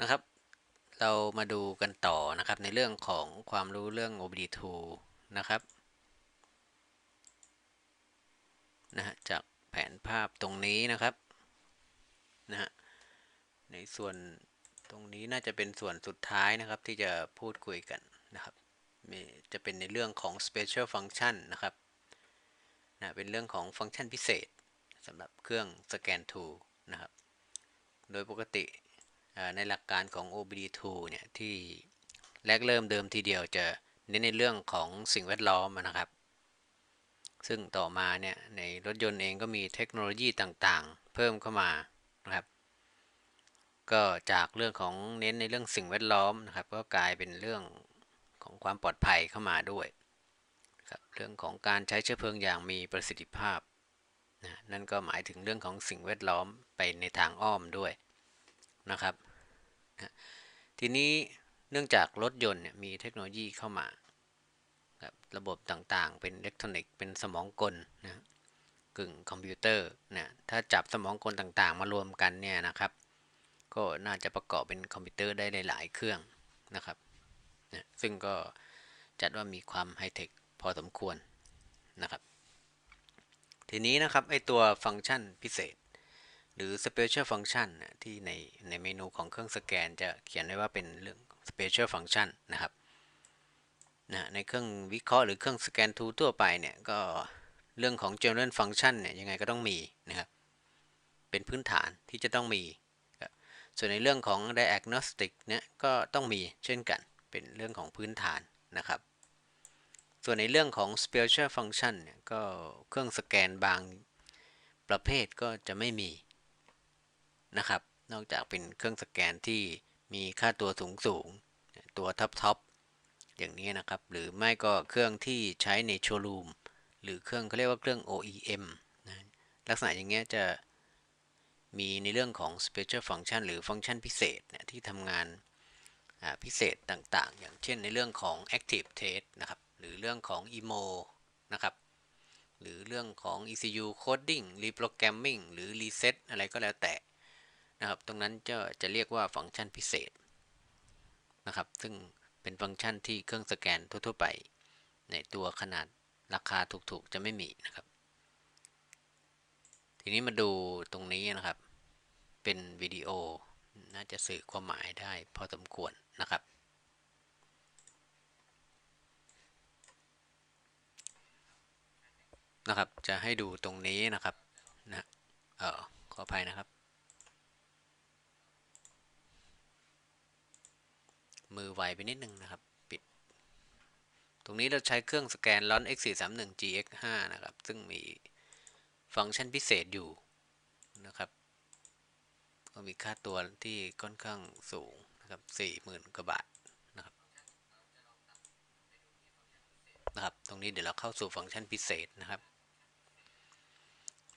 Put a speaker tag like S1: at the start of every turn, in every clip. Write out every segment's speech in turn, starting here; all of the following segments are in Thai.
S1: นะครับ เรามาดูกันต่อนะครับในเรื่องของความรู้เรื่อง OBD2 นะครับนะฮะจากแผนภาพตรงนี้นะครับนะฮะในส่วนตรงนี้น่าจะเป็นส่วนสุดท้ายนะครับที่จะพูดคุยกันนะครับจะเป็นในเรื่องของ special function นะครับนะเป็นเรื่องของฟังก์ชันพิเศษสำหรับเครื่องสแกน to นะครับ โดยปกติ ในหลักการของ OBD2 เนี่ยที่แรกเริ่มเดิมทีเดียวจะเน้นในเรื่องของสิ่งแวดล้อมนะครับ ซึ่งต่อมาเนี่ยในรถยนต์เองก็มีเทคโนโลยีต่างๆ เพิ่มเข้ามานะครับ ก็จากเรื่องของเน้นในเรื่องสิ่งแวดล้อมนะครับ ก็กลายเป็นเรื่องของความปลอดภัยเข้ามาด้วยครับเรื่องของการใช้เชื้อเพลิงอย่างมีประสิทธิภาพนะนั่นก็หมายถึงเรื่องของสิ่งแวดล้อมไปในทางอ้อมด้วยนะครับ ทีนี้เนื่องจากรถยนต์เนี่ยมีเทคโนโลยีเข้ามาครับระบบต่างๆ เป็นอิเล็กทรอนิกส์เป็นสมองกลนะกึ่งคอมพิวเตอร์นะถ้าจับสมองกลต่างๆ มารวมกันเนี่ยนะครับ ก็น่าจะประกอบเป็นคอมพิวเตอร์ได้หลาย ๆ เครื่องนะครับนะซึ่งก็จัดว่ามีความไฮเทคพอสมควรนะครับ ทีนี้นะครับไอตัวฟังก์ชันพิเศษ หรือ special function นที่ในในเมนูของเครื่องสแกนจะเขียนไว้ว่าเป็นเรื่อง special function นะครับนะในเครื่องวิเคราะห์หรือเครื่องสแกน tool ทั่วไปเนี่ยก็เรื่องของ general function เนี่ยยังไงก็ต้องมีนะครับ เป็นพื้นฐานที่จะต้องมี ส่วนในเรื่องของ diagnostic เนี่ยก็ต้องมีเช่นกันเป็นเรื่องของพื้นฐานนะครับ ส่วนในเรื่องของ special function เนี่ยก็เครื่องสแกนบางประเภทก็จะไม่มี นะครับ นอกจากเป็นเครื่องสแกนที่มีค่าตัวสูงสูงตัวท็อปท็อปอย่างนี้นะครับ หรือไม่ก็เครื่องที่ใช้ในโชว์รูมหรือเครื่องเขาเรียกว่าเครื่อง OEM นะลักษณะอย่างเงี้ยจะมีในเรื่องของ special function หรือฟังก์ชันพิเศษนะที่ทำงานพิเศษต่างๆ อย่างเช่นในเรื่องของ active test นะครับ หรือเรื่องของ emo นะครับ หรือเรื่องของ ECU coding reprogramming หรือ reset อะไรก็แล้วแต่ นะครับ ตรงนั้นจะจะเรียกว่าฟังก์ชันพิเศษนะครับ ซึ่งเป็นฟังก์ชันที่เครื่องสแกนทั่ว ๆ ไป ในตัวขนาดราคาถูกๆ จะไม่มีนะครับ ทีนี้มาดูตรงนี้นะครับ เป็นวิดีโอน่าจะสื่อความหมายได้พอสมควรนะครับ นะครับ จะให้ดูตรงนี้นะครับนะเออขออภัยนะครับ มือไวไปนิดนึงนะครับ ปิด ตรงนี้เราใช้เครื่องสแกน LON X431 GX5 นะครับ ซึ่งมีฟังก์ชันพิเศษอยู่นะครับ ก็มีค่าตัวที่ค่อนข้างสูงนะครับ40,000กว่าบาทนะครับนะครับ ตรงนี้เดี๋ยวเราเข้าสู่ฟังก์ชันพิเศษนะครับ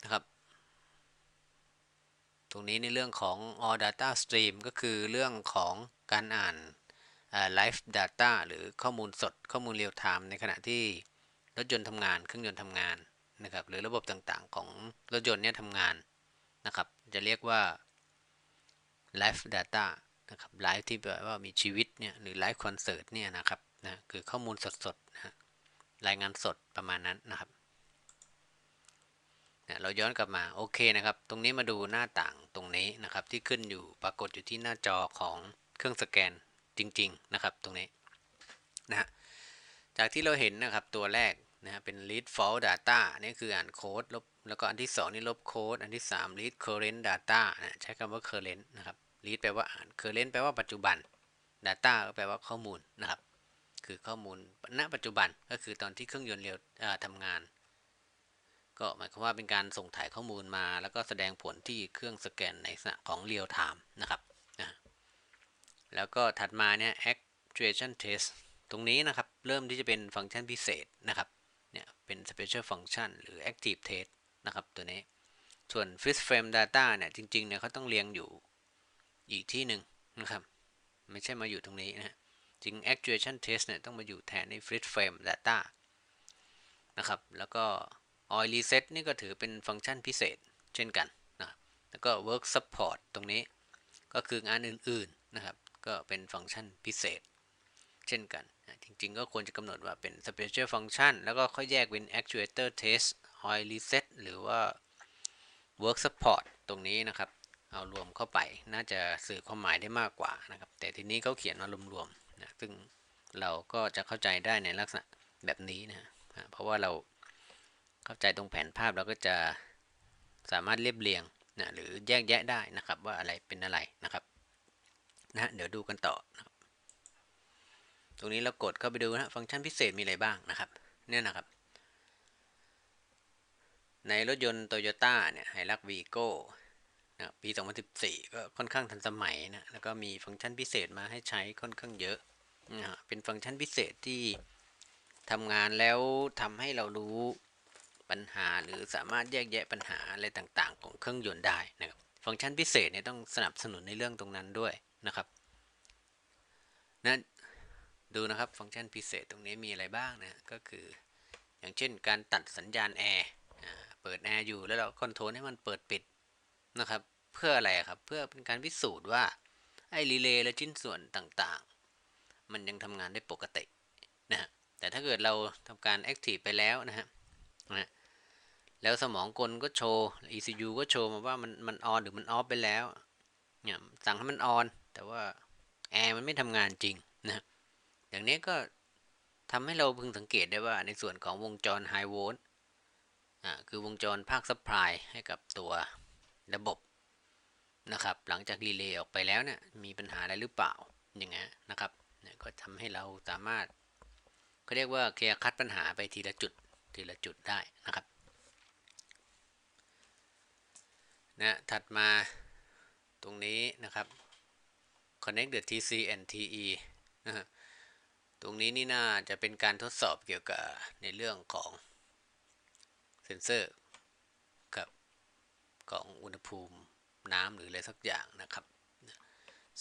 S1: นะครับ ตรงนี้ในเรื่องของ all data stream ก็คือเรื่องของการอ่าน live data หรือข้อมูลสดข้อมูลเรียลไทม์ในขณะที่รถยนต์ทำงาน เครื่องยนต์ทำงานนะครับหรือระบบต่างๆ ของรถยนต์เนี่ยทำงานนะครับ จะเรียกว่า live data นะครับ live ที่แปลว่ามีชีวิตเนี่ยหรือ live concert เนี่ยนะครับนะคือข้อมูลสดๆนะรายงานสดประมาณนั้นนะครับนะเราย้อนกลับมาโอเคนะครับ ตรงนี้มาดูหน้าต่างตรงนี้นะครับ ที่ขึ้นอยู่ปรากฏอยู่ที่หน้าจอของเครื่องสแกน จริง ๆ นะครับ ตรงนี้นะฮะจากที่เราเห็นนะครับตัวแรกนะเป็น read fault data นี่คืออ่านโค้ดลบแล้วก็อันที่ 2 นี่ลบโค้ดอันที่ 3 read current data นะใช้คำว่า current นะครับ read แปลว่าอ่าน current แปลว่าปัจจุบัน data ก็แปลว่าข้อมูลนะครับ คือข้อมูลณปัจจุบันก็คือตอนที่เครื่องยนต์เร็วทำงาน ก็หมายความว่าเป็นการส่งถ่ายข้อมูลมา แล้วก็แสดงผลที่เครื่องสแกนในลักษณะของ real time นะครับ แล้วก็ถัดมาเนี่ย actuation test ตรงนี้นะครับ เริ่มที่จะเป็นฟังก์ชันพิเศษนะครับ เนี่ยเป็น special function หรือ active test นะครับตัวนี้ ส่วน freeze frame data เนี่ย จริงๆ เนี่ยเขาต้องเรียงอยู่อีกที่หนึ่งนะครับ ไม่ใช่มาอยู่ตรงนี้นะจริง actuation test เนี่ยต้องมาอยู่แทนใน freeze frame data นะครับ แล้วก็ oil reset นี่ก็ถือเป็นฟังก์ชันพิเศษเช่นกันนะแล้วก็ work support ตรงนี้ก็คืองานอื่นๆนะครับ ก็เป็นฟังก์ชันพิเศษ เช่นกัน จริงๆ ก็ควรจะกำหนดว่าเป็น special function แล้วก็ค่อยแยกเป็น actuator test oil reset หรือว่า work support ตรงนี้นะครับ เอารวมเข้าไปน่าจะสื่อความหมายได้มากกว่านะครับ แต่ทีนี้เขาเขียนมารวมๆนะซึ่งเราก็จะเข้าใจได้ในลักษณะแบบนี้นะเพราะว่าเราเข้าใจตรงแผนภาพเราก็จะสามารถเรียบเรียงนะหรือแยกแยะได้นะครับว่าอะไรเป็นอะไรนะครับ นะเดี๋ยวดูกันต่อนะครับตรงนี้เรากดเข้าไปดูนะฟังก์ชันพิเศษมีอะไรบ้างนะครับเนี่ยนะครับ ในรถยนต์โตโยต้าเนี่ยไฮรักวีโก้นะปี 2014 ก็ค่อนข้างทันสมัยนะแล้วก็มีฟังก์ชันพิเศษมาให้ใช้ค่อนข้างเยอะนะเป็นฟังก์ชันพิเศษที่ทำงานแล้วทำให้เรารู้ปัญหาหรือสามารถแยกแยะปัญหาอะไรต่างๆ ของเครื่องยนต์ได้นะครับฟังก์ชันพิเศษเนี่ยต้องสนับสนุนในเรื่องตรงนั้นด้วย นะครับนะดูนะครับฟังก์ชันพิเศษตรงนี้มีอะไรบ้างนะก็คือ อย่างเช่นการตัดสัญญาณแอร์เปิดแอร์อยู่แล้วเราคอนโทรลให้มันเปิดปิดนะครับ เพื่ออะไรครับ เพื่อเป็นการพิสูจน์ว่าไอ้รีเลย์และชิ้นส่วนต่างๆ มันยังทำงานได้ปกตินะฮะแต่ถ้าเกิดเราทำการ active ไปแล้วนะฮะนะแล้วสมองกลก็โชว์ ECU ก็โชว์มาว่ามันมันออนหรือมันออฟไปแล้วเนี่ยสั่งให้มันออน แต่ว่าแอร์มันไม่ทำงานจริงนะอย่างนี้ก็ทำให้เราพึงสังเกตได้ว่าในส่วนของวงจรไฮโวลต์อ่าคือวงจรภาคซัพพลายให้กับตัวระบบนะครับ หลังจากรีเลย์ออกไปแล้วเนี่ยมีปัญหาอะไรหรือเปล่าอย่างเงี้ยนะครับเนี่ยก็ทำให้เราสามารถเขาเรียกว่าเคลียร์คัดปัญหาไปทีละจุดทีละจุดได้นะครับนะถัดมาตรงนี้นะครับ connect the TC and TE นะฮะตรงนี้นี่น่าจะเป็นการทดสอบเกี่ยวกับในเรื่องของเซนเซอร์กับของอุณหภูมิน้ำหรืออะไรสักอย่างนะครับ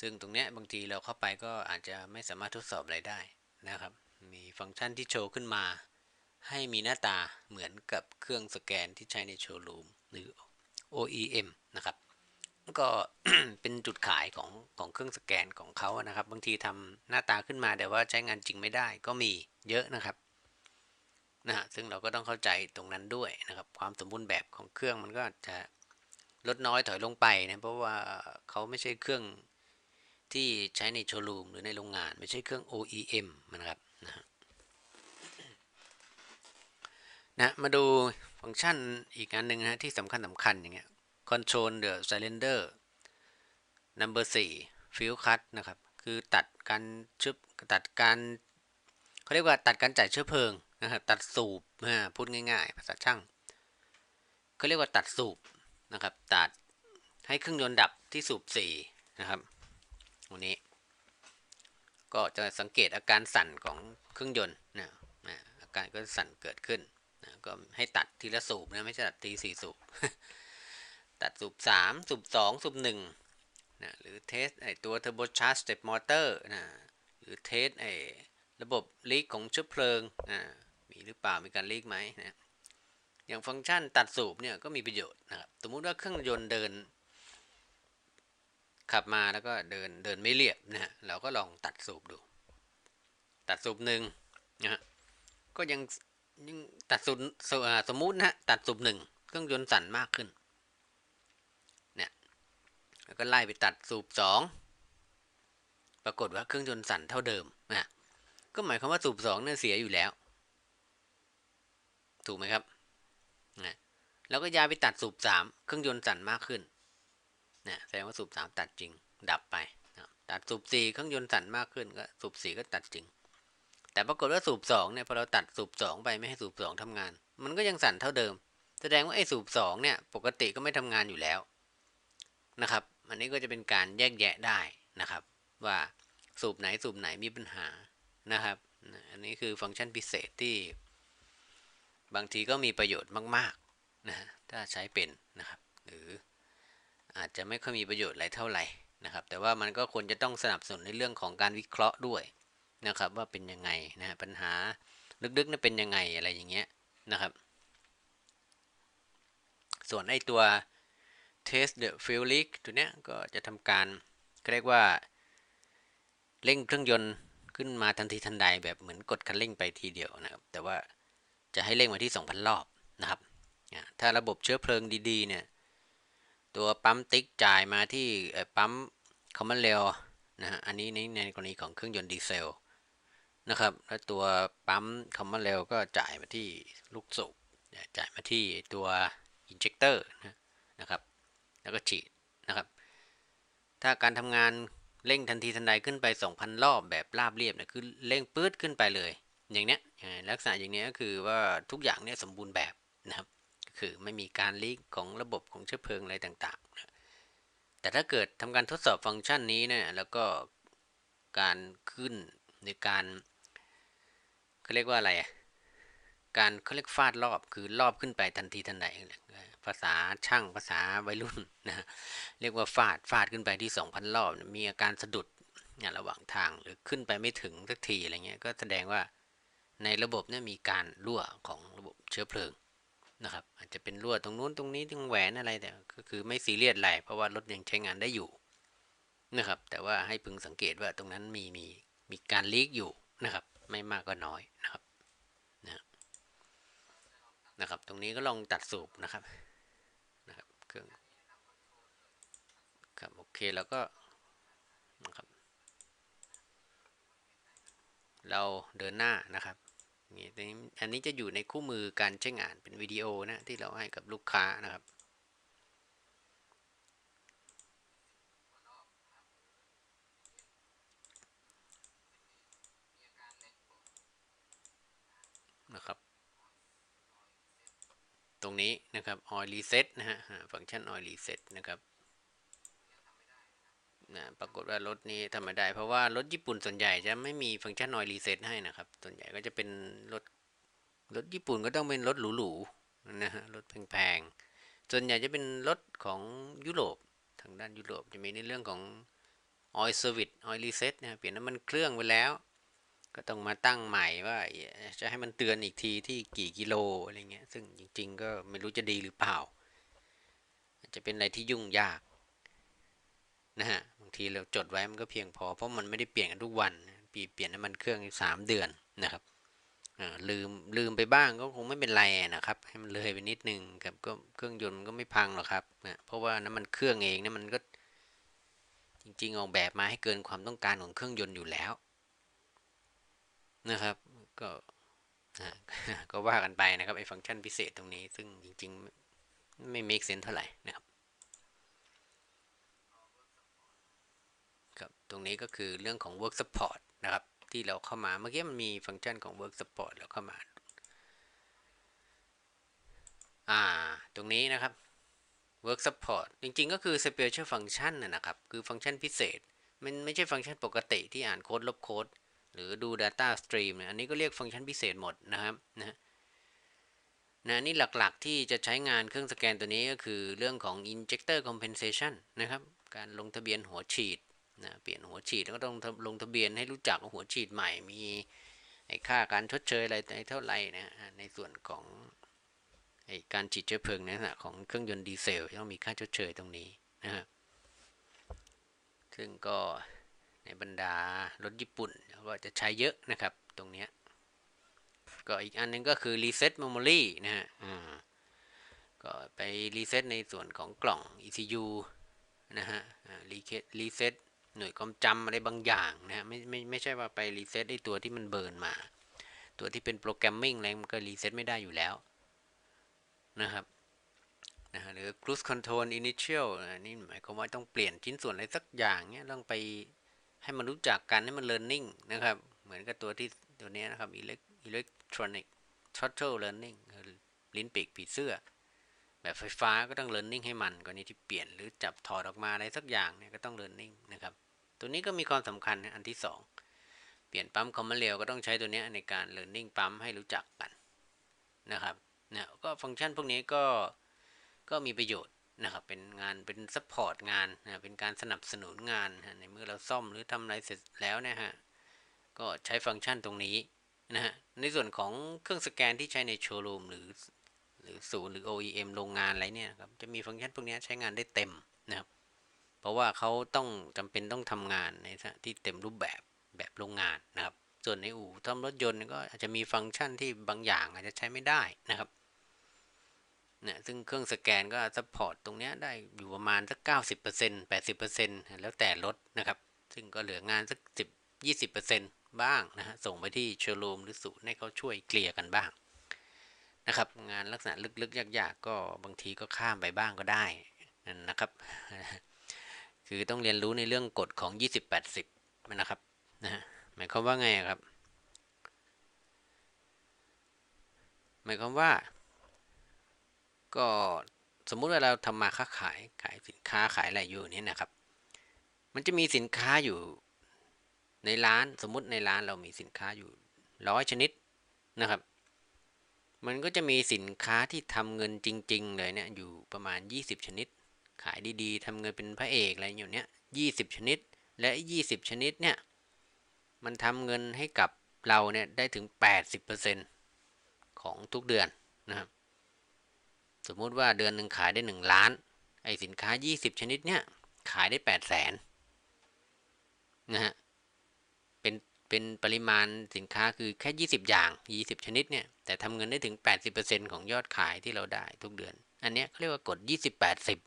S1: ซึ่งตรงนี้บางทีเราเข้าไปก็อาจจะไม่สามารถทดสอบอะไรได้นะครับ มีฟังก์ชันที่โชว์ขึ้นมา ให้มีหน้าตาเหมือนกับเครื่องสแกนที่ใช้ในโชว์รูมหรือ OEM นะครับ ก็เป็นจุดขายของของเครื่องสแกนของเขานะครับ บางทีทำหน้าตาขึ้นมาแต่ว่าใช้งานจริงไม่ได้ก็มีเยอะนะครับนะฮะซึ่งเราก็ต้องเข้าใจตรงนั้นด้วยนะครับ ความสมบูรณ์แบบของเครื่องมันก็จะลดน้อยถอยลงไปนะเพราะว่าเขาไม่ใช่เครื่องที่ใช้ในโชว์รูมหรือในโรงงาน ไม่ใช่เครื่อง OEM นะครับนะนะมาดูฟังก์ชันอีกอันหนึ่งนะที่สำคัญสำคัญอย่างเงี้ย control the cylinder number 4 fill cut นะครับ คือตัดการชึบตัดการเขาเรียกว่าตัดการจ่ายเชื้อเพลิงนะครับตัดสูบพูดง่ายๆ ภาษาช่างเขาเรียกว่าตัดสูบนะครับ ตัดให้เครื่องยนต์ดับที่สูบ4นะครับวันนี้ ก็จะสังเกตอาการสั่นของเครื่องยนต์นะอาการก็สั่นเกิดขึ้นนะก็ให้ตัดทีละสูบนะไม่ใช่ตัดทีสี่สูบ ตัดสูบ3สูบ2สูบ1นะหรือเทสไอตัว Turbo Charge Step Motor นะหรือเทสไอระบบลีกของเชื้อเพลิงนะมีหรือเปล่ามีการลีกไหมนะอย่างฟังก์ชันตัดสูบเนี่ยก็มีประโยชน์นะครับสมมุติว่าเครื่องยนต์เดิน ขับมาแล้วก็เดินเดินไม่เรียบนะฮะเราก็ลองตัดสูบดู ตัดสูบหนึ่งนะฮะก็ยังยังตัดสูบสมมุตินะตัดสูบหนึ่งเครื่องยนต์สั่นมากขึ้น แล้วก็ไล่ไปตัดสูบสองปรากฏว่าเครื่องยนต์สั่นเท่าเดิมนะก็หมายความว่าสูบสองเนี่ยเสียอยู่แล้ว ถูกไหมครับนะแล้วก็ย้ายไปตัดสูบสามเครื่องยนต์สั่นมากขึ้นนะแสดงว่าสูบสามตัดจริง ดับไปนะตัดสูบสี่เครื่องยนต์สั่นมากขึ้นก็สูบสี่ก็ตัดจริง แต่ปรากฏว่าสูบสองเนี่ยพอเราตัดสูบสองไปไม่ให้สูบสองทำงาน มันก็ยังสั่นเท่าเดิม แสดงว่าไอ้สูบสองเนี่ยปกติก็ไม่ทำงานอยู่แล้วนะครับ อันนี้ก็จะเป็นการแยกแยะได้นะครับ ว่าสูบไหนสูบไหนมีปัญหานะครับ อันนี้คือฟังก์ชันพิเศษที่ บางทีก็มีประโยชน์มากๆนะถ้าใช้เป็นนะครับ หรืออาจจะไม่ค่อยมีประโยชน์อะไรเท่าไหร่นะครับ แต่ว่ามันก็ควรจะต้องสนับสนุนในเรื่องของการวิเคราะห์ด้วยนะครับ ว่าเป็นยังไงนะปัญหาลึกๆนี่เป็นยังไงอะไรอย่างเงี้ยนะครับ ส่วนไอตัว test the fuel leak ตัวเนี้ยก็จะทำการเรียกว่าเร่งเครื่องยนต์ขึ้นมาทันทีทันใดแบบเหมือนกดคันเร่งไปทีเดียวนะครับ แต่ว่าจะให้เร่งมาที่ 2,000 รอบนะครับ ถ้าระบบเชื้อเพลิงดีๆเนี่ยตัวปั๊มติ๊กจ่ายมาที่ปั๊มคอมมอนเรลนะฮะอันนี้ในในกรณีของเครื่องยนต์ดีเซลนะครับแล้วตัวปั๊มคอมมอนเรลก็จ่ายมาที่ลูกสูบจ่ายมาที่ตัวอินเจคเตอร์นะครับ แล้วก็ฉีดนะครับ ถ้าการทำงานเร่งทันทีทันใดขึ้นไป 2,000 รอบแบบราบเรียบเนี่ยคือเร่งปื๊ดขึ้นไปเลย อย่างเนี้ยลักษณะอย่างเนี้ยก็คือว่าทุกอย่างเนี่ยสมบูรณ์แบบนะครับ คือไม่มีการลีกของระบบของเชื้อเพลิงอะไรต่างๆนะแต่ถ้าเกิดทำการทดสอบฟังก์ชันนี้เนี่ยแล้วก็การขึ้นในการเขาเรียกว่าอะไรอะ การเขาเรียกฟาดรอบคือรอบขึ้นไปทันทีทันใดภาษาช่างภาษาวัยรุ่นนะฮะเรียกว่าฟาดฟาดขึ้นไปที่ 2,000 รอบ มีอาการสะดุดระหว่างทางหรือขึ้นไปไม่ถึงสักทีอะไรเงี้ยก็แสดงว่าในระบบเนี่ยมีการรั่วของระบบเชื้อเพลิงนะครับอาจจะเป็นรั่วตรงนู้นตรงนี้ตรงแหวนอะไรแต่ก็คือไม่ซีเรียสอะไรเพราะว่ารถยังใช้งานได้อยู่นะครับ แต่ว่าให้พึงสังเกตว่าตรงนั้นมีมีมีการลีกอยู่นะครับ ไม่มากก็น้อยนะครับ นะครับ ตรงนี้ก็ลองตัดสูบนะครับนะครับเครื่องครับโอเคแล้วก็นะครับเราเดินหน้านะครับนี่อันนี้อันนี้จะอยู่ในคู่มือการใช้งานเป็นวิดีโอนะที่เราให้กับลูกค้านะครับนะครับ ตรงนี้นะครับ oil reset นะฮะฟังก์ชัน oil reset นะครับนะปรากฏว่ารถนี้ทำไม่ได้ เพราะว่ารถญี่ปุ่นส่วนใหญ่จะไม่มีฟังก์ชันนอยรีเซ็ตให้นะครับ ส่วนใหญ่ก็จะเป็นรถรถญี่ปุ่นก็ต้องเป็นรถหรูๆนะฮะรถแพงๆ ส่วนใหญ่จะเป็นรถของยุโรปทางด้านยุโรปจะมีในเรื่องของ oil service oil reset นะเปลี่ยนน้ำมันเครื่องไปแล้ว ก็ต้องมาตั้งใหม่ว่าจะให้มันเตือนอีกทีที่กี่กิโลอะไรเงี้ย ซึ่งจริง ๆ ก็ไม่รู้จะดีหรือเปล่า จะเป็นอะไรที่ยุ่งยากนะฮะบางทีเราจดไว้มันก็เพียงพอ เพราะมันไม่ได้เปลี่ยนกันทุกวันปีเปลี่ยนน้ำมันเครื่องสามเดือนนะครับลืมลืมไปบ้างก็คงไม่เป็นไรนะครับ ให้มันเลยไปนิดนึงกับก็เครื่องยนต์มันก็ไม่พังหรอกครับนะเพราะว่าน้ำมันเครื่องเองเนี่ยมันก็จริงๆออกแบบมาให้เกินความต้องการของเครื่องยนต์อยู่แล้ว นะครับ ก็ก็ว่ากันไปนะครับไอ้ฟังก์ชันพิเศษตรงนี้ ซึ่งจริงๆ ไม่ make sense เท่าไหร่นะครับครับตรงนี้ก็คือเรื่องของ work support นะครับ ที่เราเข้ามาเมื่อกี้มันมีฟังก์ชันของ work support เราเข้ามา อ่า ตรงนี้นะครับ work support จริงๆ ก็คือ special function นะครับ คือฟังก์ชันพิเศษ มันไม่ใช่ฟังก์ชันปกติที่อ่านโค้ดลบโค้ด หรือดู data stream อันนี้ก็เรียกฟังก์ชันพิเศษหมดนะครับนะนะนี่หลักๆที่จะใช้งานเครื่องสแกนตัวนี้ก็คือเรื่องของ injector compensation นะครับ การลงทะเบียนหัวฉีดนะเปลี่ยนหัวฉีดก็ต้องลงทะเบียนให้รู้จักหัวฉีดใหม่มีไอ้ค่าการชดเชยอะไรเท่าไหร่นะในส่วนของไอ้การฉีดเชื้อเพลิงในลักษณะของเครื่องยนต์ดีเซลต้องมีค่าชดเชยตรงนี้นะฮะซึ่งก็ ในบรรดารถญี่ปุ่นก็จะใช้เยอะนะครับตรงนี้ก็อีกอันนึงก็คือ reset memory นะฮะก็ไปรีเซ็ตในส่วนของกล่อง ECU นะฮะรีเซ็ตหน่วยความจำอะไรบางอย่างนะฮะไม่ไม่ไม่ใช่ว่าไปรีเซ็ตไอตัวที่มันเบิร์นมา ตัวที่เป็นโปรแกรมมิ่งอะไรมันก็รีเซ็ตไม่ได้อยู่แล้วนะครับนะฮะหรือ cruise control initial นี่หมายความว่าต้องเปลี่ยนชิ้นส่วนอะไรสักอย่างเนี้ยต้องไป ให้มันรู้จักกันให้มัน learning นะครับ เหมือนกับตัวที่ตัวนี้นะครับ electronic throttle learning ลิ้นปีกผีเสื้อ แบบไฟฟ้าก็ต้อง learning ให้มันกรณีที่เปลี่ยนหรือจับถอดออกมาอะไรสักอย่างเนี่ยก็ต้อง learning นะครับ ตัวนี้ก็มีความสำคัญอันที่ 2 เปลี่ยนปั๊มคอมมอนเรลก็ต้องใช้ตัวนี้ในการ learning ปั๊มให้รู้จักกันนะครับเนี่ยก็ฟังก์ชันพวกนี้ก็ก็มีประโยชน์ นะครับเป็นงานเป็นซัพพอร์ตงานนะเป็นการสนับสนุนงานนะในเมื่อเราซ่อมหรือทำอะไรเสร็จแล้วนะฮะก็ใช้ฟังก์ชันตรงนี้นะฮะในส่วนของเครื่องสแกนที่ใช้ในโชว์รูมหรือหรือศูนย์หรือ OEM โรงงานอะไรเนี่ยครับจะมีฟังก์ชันพวกนี้ใช้งานได้เต็มนะครับเพราะว่าเขาต้องจำเป็นต้องทำงานในที่เต็มรูปแบบแบบโรงงานนะครับ ส่วนในอู่ซ่อมรถยนต์ก็อาจจะมีฟังก์ชันที่บางอย่างอาจจะใช้ไม่ได้นะครับ เนี่ยซึ่งเครื่องสแกนก็ซัพพอร์ตตรงเนี้ยได้อยู่ประมาณสัก 90% 80%แล้วแต่รถนะครับ ซึ่งก็เหลืองานสัก 10 20%บ้างนะฮะส่งไปที่โชว์รูมหรือศูนให้เขาช่วยเกลี่ยกันบ้างนะครับ งานลักษณะลึกๆ ยากๆ ก็บางทีก็ข้ามไปบ้างก็ได้นะครับ คือต้องเรียนรู้ในเรื่องกฎของ 20-80นะครับนะฮะหมายความว่าไงครับ หมายความว่า ก็สมมุติว่าเราทำมาค้าขายขายสินค้าขายอะไรอยู่นี่นะครับ มันจะมีสินค้าอยู่ในร้านสมมุติในร้านเรามีสินค้าอยู่ร้อยชนิดนะครับ มันก็จะมีสินค้าที่ทำเงินจริง ๆ เลยเนี่ยอยู่ประมาณ 20 ชนิด ขายดีๆทำเงินเป็นพระเอกอะไรอยู่เนี้ย20ชนิด และ 20 ชนิดเนี่ยมันทำเงินให้กับเราเนี่ยได้ถึง 80%ของทุกเดือนนะครับ สมมุติว่าเดือนหนึ่งขายได้ 1 ล้าน ไอสินค้า 20 ชนิดเนี่ยขายได้ 8 0 0แสนนะฮะเป็นเป็นปริมาณสินค้าคือแค่ 20 อย่าง 20 ชนิดเนี่ยแต่ทำเงินได้ถึง 80%ของยอดขายที่เราได้ทุกเดือน อันเนี้ยเขาเรียกว่ากฎ 20-80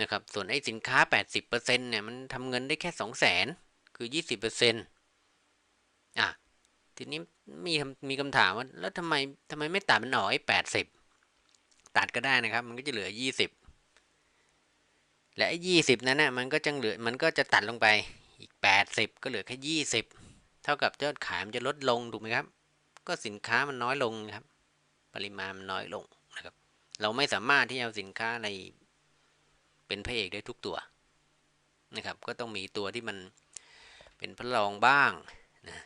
S1: นะครับส่วนไอสินค้า 80%เนี่ยมันทำเงินได้แค่ 2 0 0 0 0 0คือ 20%อะทีนี้มีมีคำถามว่าแล้วทำไมทำไมไม่ตัดมันออกไอ้80 ตัดก็ได้นะครับ มันก็จะเหลือ 20 และไอ้20นั้นนะ่ะมันก็จะเหลือมันก็จะตัดลงไปอีก 80 ก็เหลือแค่ 20 เท่ากับยอดขายมันจะลดลงถูกไหมครับ ก็สินค้ามันน้อยลงครับ ปริมาณมันน้อยลงนะครับ เราไม่สามารถที่จะเอาสินค้าในเป็นพระเอกได้ทุกตัวนะครับ ก็ต้องมีตัวที่มันเป็นพระรองบ้างนะ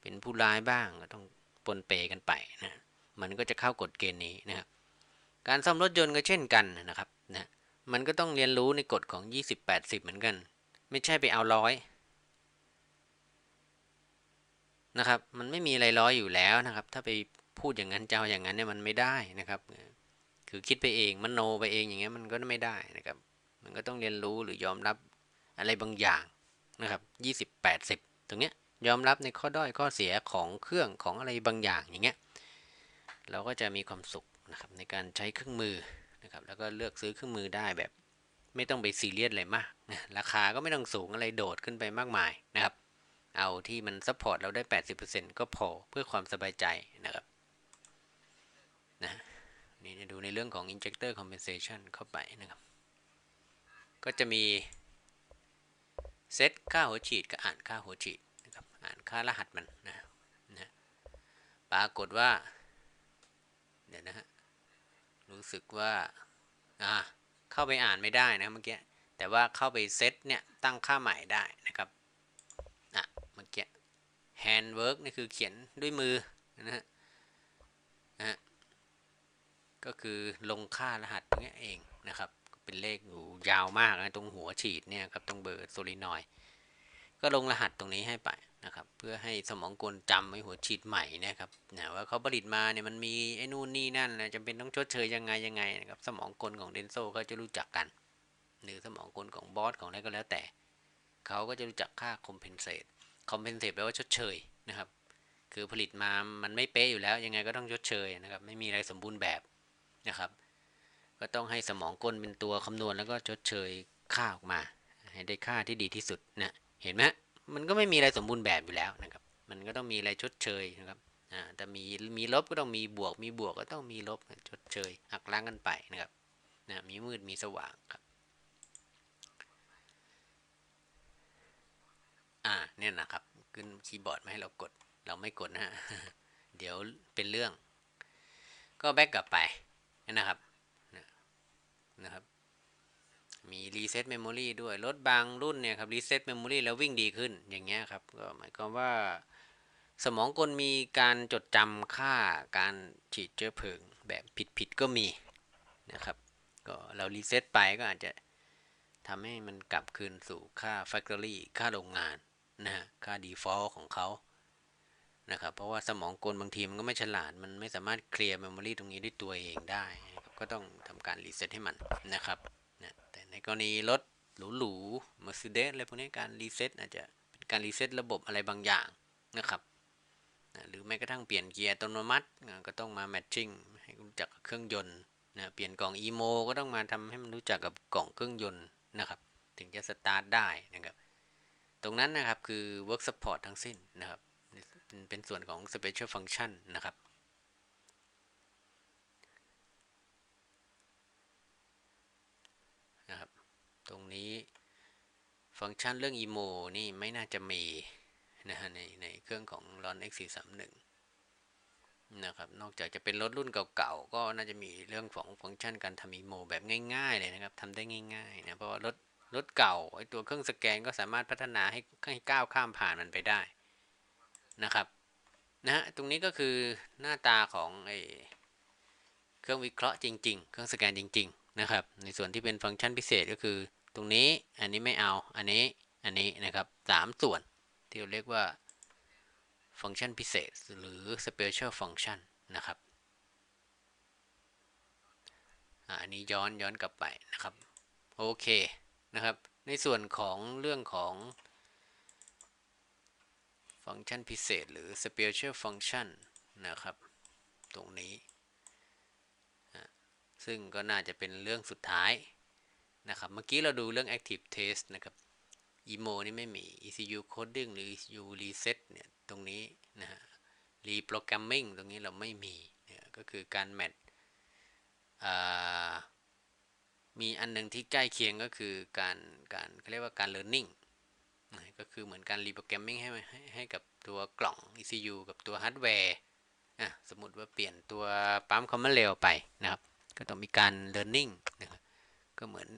S1: เป็นผู้ร้ายบ้างก็ต้องปนเปกันไปนะมันก็จะเข้ากฎเกณฑ์นี้นะครับ การซ่อมรถยนต์ก็เช่นกันนะครับนะมันก็ต้องเรียนรู้ในกฎของ 20-80 เหมือนกัน ไม่ใช่ไปเอาร้อยนะครับ มันไม่มีอะไรร้อยอยู่แล้วนะครับ ถ้าไปพูดอย่างนั้นเจ้าอย่างนั้นเนี่ยมันไม่ได้นะครับ คือคิดไปเองมันโนไปเองอย่างเงี้ยมันก็ไม่ได้นะครับ มันก็ต้องเรียนรู้หรือยอมรับอะไรบางอย่างนะครับ 20-80 ตรงเนี้ยยอมรับในข้อด้อยข้อเสียของเครื่องของอะไรบางอย่างอย่างเงี้ยเราก็จะมีความสุข นะครับในการใช้เครื่องมือนะครับแล้วก็เลือกซื้อเครื่องมือได้แบบไม่ต้องไปซีเรียสอะไรมากนะราคาก็ไม่ต้องสูงอะไรโดดขึ้นไปมากมายนะครับ เอาที่มันซัพพอร์ตเราได้ 80%ก็พอเพื่อความสบายใจนะครับนะนี่ดูในเรื่องของ injector compensation เข้าไปนะครับ ก็จะมีเซตค่าหัวฉีดกับอ่านค่าหัวฉีดนะครับอ่านค่ารหัสมันนะนะปรากฏว่า เดี๋ยวนะฮะ รู้สึกว่าอ่าเข้าไปอ่านไม่ได้นะเมื่อกี้แต่ว่าเข้าไปเซตเนี่ยตั้งค่าใหม่ได้นะครับอะเมื่อกี้ handwork นี่คือเขียนด้วยมือนะฮะนะฮะก็คือลงค่ารหัสตรงนี้เองนะครับเป็นเลขอยู่ยาวมากนะตรงหัวฉีดเนี่ยครับตรงเบอร์โซลินอยก็ลงรหัสตรงนี้ให้ไป นะครับเพื่อให้สมองกลจำไว้หัวฉีดใหม่นะครับนะว่าเขาผลิตมาเนี่ยมันมีไอ้นู่นนี่นั่นนะจำเป็นต้องชดเชยยังไงยังไงนะครับสมองกลของเดนโซเขาจะรู้จักกัน หรือสมองกลของบอสของอะไรก็แล้วแต่ เขาก็จะรู้จักค่าคอมเพนเซตคอมเพนเซตแปลว่าชดเชยนะครับ คือผลิตมามันไม่เป๊ะอยู่แล้วยังไงก็ต้องชดเชยนะครับไม่มีอะไรสมบูรณ์แบบนะครับ ก็ต้องให้สมองกลเป็นตัวคำนวณแล้วก็ชดเชยค่าออกมา ให้ได้ค่าที่ดีที่สุดนะเห็นไหม มันก็ไม่มีอะไรสมบูรณ์แบบอยู่แล้วนะครับ มันก็ต้องมีอะไรชดเชยนะครับอ่าแต่มีมีลบก็ต้องมีบวก มีบวกก็ต้องมีลบชดเชยหักล้างกันไปนะครับนะมีมืดมีสว่างครับอ่าเนี่ยนะครับขึ้นคีย์บอร์ดมาให้เรากดเราไม่กดนะฮะเดี๋ยวเป็นเรื่อง ก็แบ็กกลับไปนะครับนะครับ มีรีเซ็ตเมมโมรีด้วยรถบางรุ่นเนี่ยครับรีเซ็ตเมมโมรีแล้ววิ่งดีขึ้นอย่างเงี้ยครับก็หมายความว่า สมองกลมีการจดจำค่าการฉีดเชื้อเพลิงแบบผิดๆก็มีนะครับก็เรารีเซ็ตไปก็อาจจะทำให้มันกลับคืนสู่ค่า Factory ค่าโรงงานนะค่า default ของเขานะครับเพราะว่าสมองกลบางทีมันก็ไม่ฉลาด มันไม่สามารถเคลียร์เมมโมรีตรงนี้ด้วยตัวเองได้ ก็ต้องทำการรีเซ็ตให้มันนะครับ ในกรณีรถหรูๆ Mercedes อะไรพวกนี้การรีเซ็ตอาจจะเป็นการรีเซ็ตระบบอะไรบางอย่างนะครับหรือแม้กระทั่งเปลี่ยนเกียร์อัตโนมัติก็ต้องมาแมทชิ่งให้รู้จักเครื่องยนต์นะเปลี่ยนกล่อง EMO ก็ต้องมาทำให้มันรู้จักกับกล่องเครื่องยนต์นะครับ ถึงจะสตาร์ทได้นะครับ ตรงนั้นนะครับคือ work support ทั้งสิ้นนะครับเป็นเป็นส่วนของ special function นนะครับ ตรงนี้ ฟังก์ชันเรื่อง emo นี่ไม่น่าจะมีนะฮะในในเครื่องของ ron x431 นะครับ นอกจากจะเป็นรถรุ่นเก่าๆ ก็น่าจะมีเรื่องของฟังก์ชันการทำ emo แบบง่ายๆเลยนะครับทำได้ง่ายๆนะเพราะว่ารถรถเก่าไอตัวเครื่องสแกนก็สามารถพัฒนาให้ให้ก้าวข้ามผ่านมันไปได้นะครับนะฮะตรงนี้ก็คือหน้าตาของไอเครื่องวิเคราะห์จริง ๆ เครื่องสแกนจริง ๆ นะครับ ในส่วนที่เป็นฟังก์ชันพิเศษก็คือ ตรงนี้อันนี้ไม่เอาอันนี้อันนี้นะครับสามส่วนที่เราเรียกว่าฟังก์ชันพิเศษหรือ special function นะครับอันนี้ย้อนย้อนกลับไปนะครับโอเคนะครับ ในส่วนของเรื่องของฟังก์ชันพิเศษหรือ special function นะครับ ตรงนี้ ซึ่งก็น่าจะเป็นเรื่องสุดท้ายนะครับ เมื่อกี้เราดูเรื่อง active test นะครับ emo นี่ไม่มี ECU coding หรือ ECU reset เนี่ยตรงนี้นะฮะ reprogramming ตรงนี้เราไม่มีเนี่ยก็คือการ match มีอันนึงที่ใกล้เคียงก็คือการการเขาเรียกว่าการ learning ก็คือเหมือนการ reprogramming ให้ให้ให้กับตัวกล่อง ECU กับตัวฮาร์ดแวร์อะสมมติว่าเปลี่ยนตัวปั๊มคอมมานด์เรลไปนะครับ ก็ต้องมีการ learning นะครับก็เหมือน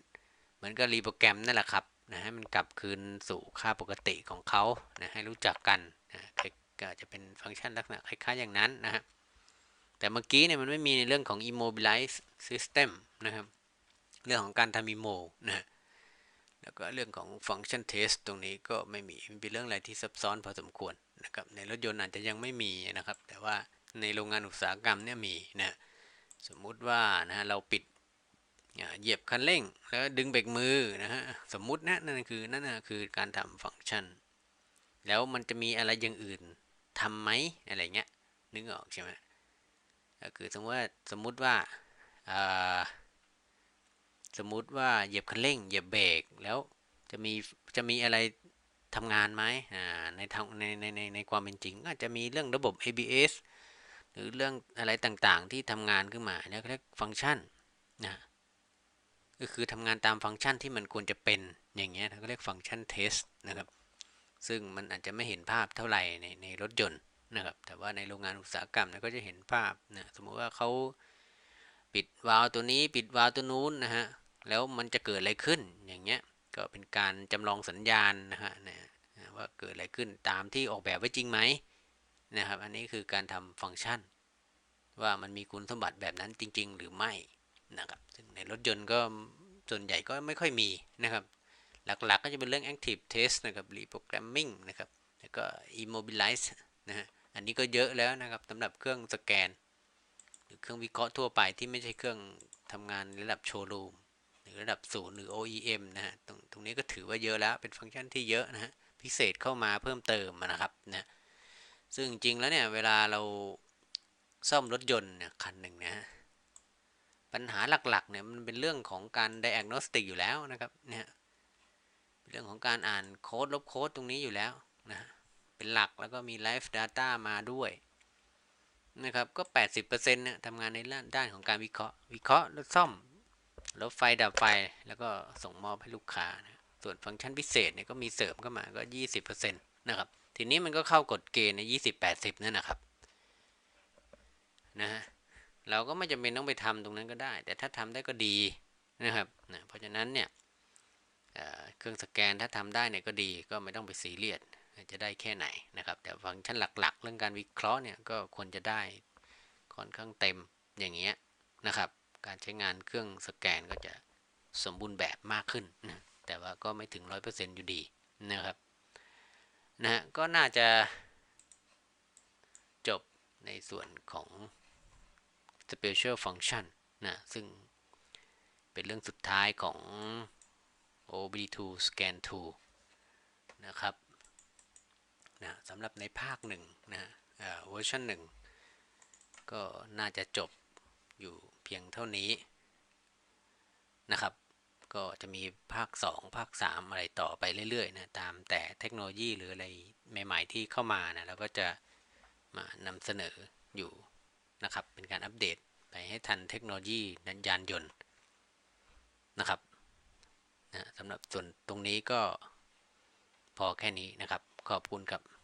S1: เหมือนกับรีโปรแกรมนั่นแหละครับนะให้มันกลับคืนสู่ค่าปกติของเขานะให้รู้จักกันนะก็จะเป็นฟังก์ชันลักษณะคล้ายๆอย่างนั้นนะฮะแต่เมื่อกี้เนี่ยมันไม่มีในเรื่องของ immobilize system นะครับ เรื่องของการทำ immo นะฮะแล้วก็เรื่องของ function test ตรงนี้ก็ไม่มีเป็นเรื่องอะไรที่ซับซ้อนพอสมควรนะครับในรถยนต์อาจจะยังไม่มีนะครับ แต่ว่าในโรงงานอุตสาหกรรมเนี่ยมีนะ สมมุติว่านะฮะเราปิดเหยียบคันเร่ง แล้วดึงเบรกมือนะฮะสมมุตินะนั่นคือนั่นคือการทำฟังก์ชัน แล้วมันจะมีอะไรอย่างอื่นทำไหมอะไรเงี้ยนึกออกใช่ไหมก็คือสมมติว่าสมมุติว่าสมมุติว่าเหยียบคันเร่งเหยียบเบรกแล้วจะมีจะมีอะไรทำงานไหมในทางในในในในความเป็นจริงก็จะมีเรื่องระบบ ABS หรือเรื่องอะไรต่างๆ ที่ทำงานขึ้นมาเรียกฟังก์ชันนะก็คือทำงานตามฟังก์ชันที่มันควรจะเป็นอย่างเงี้ยเขาเรียกฟังก์ชันเทสนะครับซึ่งมันอาจจะไม่เห็นภาพเท่าไหร่ในในรถยนต์นะครับแต่ว่าในโรงงานอุตสาหกรรมเนี่ยก็จะเห็นภาพนะสมมติว่าเขาปิดวาล์วตัวนี้ปิดวาล์วตัวนู้นนะฮะแล้วมันจะเกิดอะไรขึ้นอย่างเงี้ยก็เป็นการจำลองสัญญาณนะฮะนะว่าเกิดอะไรขึ้นตามที่ออกแบบไว้จริงไหม นะครับ อันนี้คือการทำฟังก์ชัน ว่ามันมีคุณสมบัติแบบนั้นจริง ๆ หรือไม่นะครับซึ่งในรถยนต์ก็ส่วนใหญ่ก็ไม่ค่อยมีนะครับ หลักๆกก็จะเป็นเรื่อง active test นะครับ reprogramming นะครับ แล้วก็ immobilize นะฮะ อันนี้ก็เยอะแล้วนะครับสำหรับเครื่องสแกน หรือเครื่องวิเคราะห์ทั่วไปที่ไม่ใช่เครื่องทำงานระดับโชว์รูมหรือระดับศูนย์หรือ OEM นะฮะ ตรงตรงนี้ก็ถือว่าเยอะแล้ว เป็นฟังก์ชันที่เยอะนะฮะ พิเศษเข้ามาเพิ่มเติมนะครับนะ ซึ่งจริงแล้วเนี่ยเวลาเราซ่อมรถยนต์เนี่ยคันหนึ่งนะฮะปัญหาหลักๆเนี่ยมันเป็นเรื่องของการ diagnostic อยู่แล้วนะครับเนี่ยเรื่องของการอ่านโค้ดลบโค้ดตรงนี้อยู่แล้วนะเป็นหลักแล้วก็มี live data มาด้วยนะครับก็ 80%เนี่ยทำงานในด้านของการวิเคราะห์ วิเคราะห์แล้วซ่อมแล้วไฟดับไฟแล้วก็ส่งมอบให้ลูกค้านะส่วนฟังก์ชันพิเศษเนี่ยก็มีเสริมเข้ามาก็ 20%นะครับ ทีนี้มันก็เข้ากฎเกณฑ์ใน20-80นั่นนะครับนะฮะเราก็ไม่จำเป็นต้องไปทำตรงนั้นก็ได้ แต่ถ้าทำได้ก็ดีนะครับนะเพราะฉะนั้นเนี่ยเครื่องสแกนถ้าทำได้เนี่ยก็ดีก็ไม่ต้องไปซีเรียสจะได้แค่ไหนนะครับ แต่ฟังก์ชันหลักๆ เรื่องการวิเคราะห์เนี่ยก็ควรจะได้ค่อนข้างเต็มอย่างเงี้ยนะครับ การใช้งานเครื่องสแกนก็จะสมบูรณ์แบบมากขึ้นนะแต่ว่าก็ไม่ถึง 100%อยู่ดีนะครับ นะก็น่าจะจบในส่วนของ special function นะซึ่งเป็นเรื่องสุดท้ายของ OBD2 scan tool นะครับนะสำหรับในภาคหนึ่งนะเวอร์ชันหนึ่งก็น่าจะจบอยู่เพียงเท่านี้นะครับ ก็จะมีภาค 2 ภาค 3 อะไรต่อไปเรื่อยๆนะตามแต่เทคโนโลยีหรืออะไรใหม่ๆที่เข้ามานะเราก็จะมานำเสนออยู่นะครับ เป็นการอัปเดตไปให้ทันเทคโนโลยีนันยานยนต์นะครับนะสำหรับส่วนตรงนี้ก็พอแค่นี้นะครับ ขอบคุณครับ